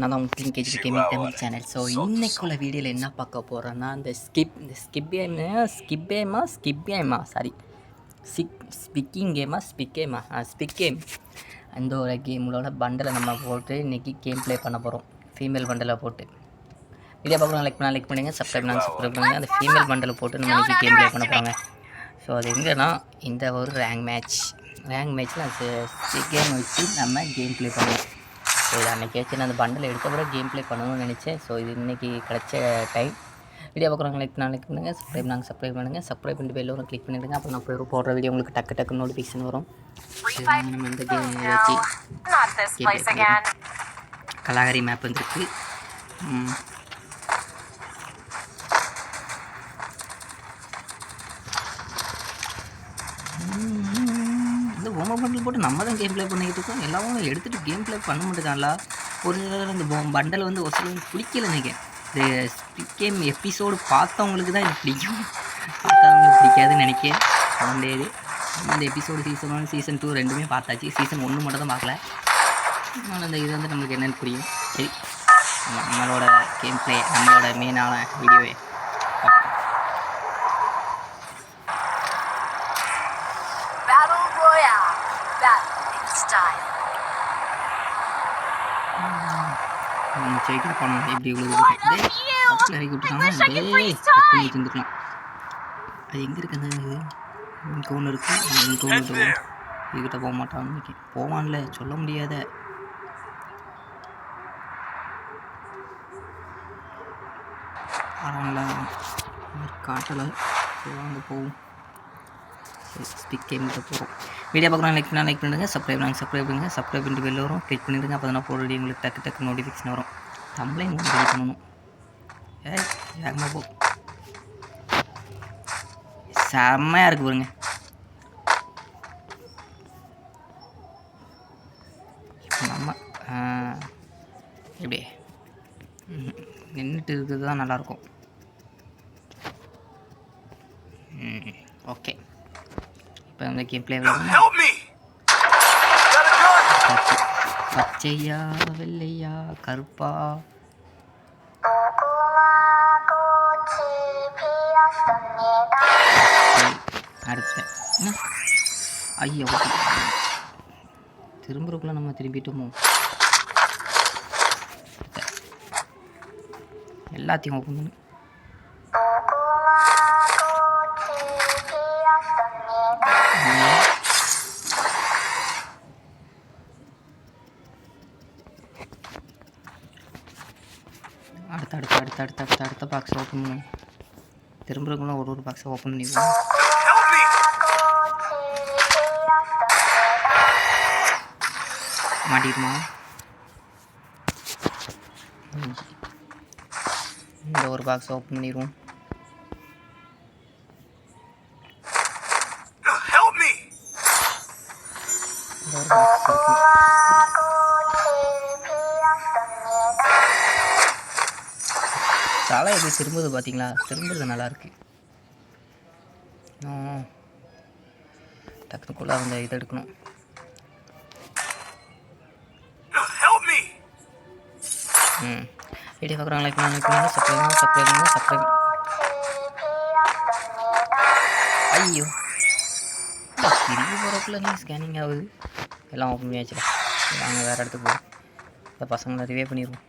நான் தான் உங்கள் KG gaming Tamil channel so இன்னைக்குள்ள வீடியோவில் என்ன பார்க்க போகிறேன்னா இந்த ஸ்கிப் இந்த ஸ்கிப் கேம் ஸ்கிப் கேமா ஸ்கிப் கேமா சாரி சிக் ஸ்பிக்கிங் கேமா ஸ்பிக் கேமா ஸ்பிக் கேம் அந்த ஒரு கேமோட பண்டலை நம்ம போட்டு இன்றைக்கி கேம் ப்ளே பண்ண போகிறோம் ஃபீமேல் பண்டலை போட்டு வீடியோ பார்க்கலாம் லைக் பண்ணால் லைக் பண்ணுங்கள் சப்ஸ்கிரைப் பண்ணால் சப்ஸ்கிரைப் பண்ணுங்கள் அந்த ஃபீமேல் பண்டலை போட்டு நம்ம இன்றைக்கி கேம் ப்ளே பண்ண போகிறாங்க ஸோ அது எங்கன்னா இந்த ஒரு ரேங்க் மேட்ச் ரேங்க் மேட்ச்சில் கேம் வச்சு நம்ம கேம் ப்ளே பண்ணுவோம் ஸோ இது அன்றைக்கி நான் அந்த பண்டில் எடுத்த பிறகு கேம் ப்ளே பண்ணணும்னு நினச்சேன். ஸோ இது இன்றைக்கி கிடச்ச டைம் வீடியோ பார்க்குறவங்க லைக் லைக் பண்ணுங்கள் சப்ஸ்கிரைப் நாங்கள் சப்ஸ்கிரைப் பண்ணுங்கள் சப்ஸ்கிரைப் பண்ணிட்டு பெல் வரும் கிளிக் பண்ணிடுங்க. அப்போ நான் போய் போடுற வீடியோ உங்களுக்கு டக்கு டக்கு நோட்டிஃபிகேஷன் வரும். நம்ம இந்த கேம் வச்சு. கலாகரி மேப் வந்துருக்கு. ம். இந்த பொம்மை பண்டில் போட்டு நம்ம தான் கேம் ப்ளே பண்ணிக்கிட்டு இருக்கோம். எல்லாரும் எடுத்துகிட்டு கேம் ப்ளே பண்ண மாட்டேங்கான்ல ஒரு சிலர் இந்த பண்டல் வந்து ஒரு சிலர் பிடிக்கல நினைக்கிறேன். இந்த கேம் எபிசோடு பார்த்தவங்களுக்கு தான் இது பிடிக்கும். பார்த்தவங்களுக்கு பிடிக்காதுன்னு நினைக்கிறேன். சொல்ல இந்த episode season one season two ரெண்டுமே பார்த்தாச்சு. சீசன் ஒன்று மட்டும் தான் பார்க்கல. ஆனால் அந்த இது வந்து நம்மளுக்கு என்னென்னு புரியும். சரி. நம்மளோட கேம் ப்ளே நம்மளோட மெயினான வீடியோவே ஜெயிக்கிற பணம் எப்படி இவ்வளோ இறக்கி விட்டுருக்காங்க வச்சுருந்துக்கலாம் அது எங்கே இருக்கு? அந்த இது? இங்கே ஒன்று இருக்கு? இங்கே ஒன்று இருக்கு. இதுக்கிட்ட போக மாட்டான்னு போவான்ல. சொல்ல முடியாத. ஆறாங்களா காட்டலை. வாங்க போவோம். ஸ்பிக் கேமில் போகிறோம் வீடியோ பார்க்குறோம் லைக் பண்ணால் லைக் பண்ணுங்கள் சப்ஸ்கிரைப் நாங்கள் சப்ஸ்கிரைப் பண்ணுங்கள் சப்ஸ்கிரைப் பண்ணிட்டு வெளில வரும் கிளிக் பண்ணிடுங்க அப்போ தான் போடுறது உங்களுக்கு டக்கு டக்கு நோட்டிஃபிகேஷன் வரும். நம்மளே ரெடி பண்ணணும்? ஏ வேகமாக போ. செம்மையாக இருக்குது பாருங்க. நம்ம எப்படி? நின்றுட்டு இருக்கிறது தான் நல்லாயிருக்கும் ஓகே. இப்போ அந்த கேம் ப்ளே விளாடுவோம் Help me! Got a gun! பச்சை பச்சையா வெள்ளையா கருப்பா அடுத்த என்ன? ஐயோ திரும்புறக்குள்ள நம்ம திரும்பிட்டோமோ. எல்லாத்தையும் ஓப்பன் பண்ணு அடுத்த அடுத்த அடுத்த அடுத்த அடுத்த அடுத்த பாக்ஸ் ஓப்பன் பண்ணுவோம் திரும்புறக்குள்ள ஒரு ஒரு பாக்ஸை ஓப்பன் me! மாட்டிடுமா இந்த ஒரு பாக்ஸ் ஓப்பன் பண்ணிடுவோம்! இந்த ஒரு பாக்ஸ் தலை எப்படி திரும்புது பார்த்தீங்களா திரும்புறது நல்லா இருக்கு இன்னும் டக்குனுக்குள்ள அந்த இது எடுக்கணும்! ம். வீடியோ பார்க்குறாங்க லைக் பண்ணி பண்ணுங்க சப்ஸ்கிரைப் பண்ணுங்க சப்ஸ்கிரைப் பண்ணுங்க சப்ஸ்கிரைப் ஐயோ. திரும்பி போகிறக்குள்ள நீ ஸ்கேனிங் ஆகுது? எல்லாம் ஓப்பன் பண்ணியாச்சுல வாங்க வேறு இடத்துக்கு போகும் இந்த பசங்களை ரிவே பண்ணிடுவோம்.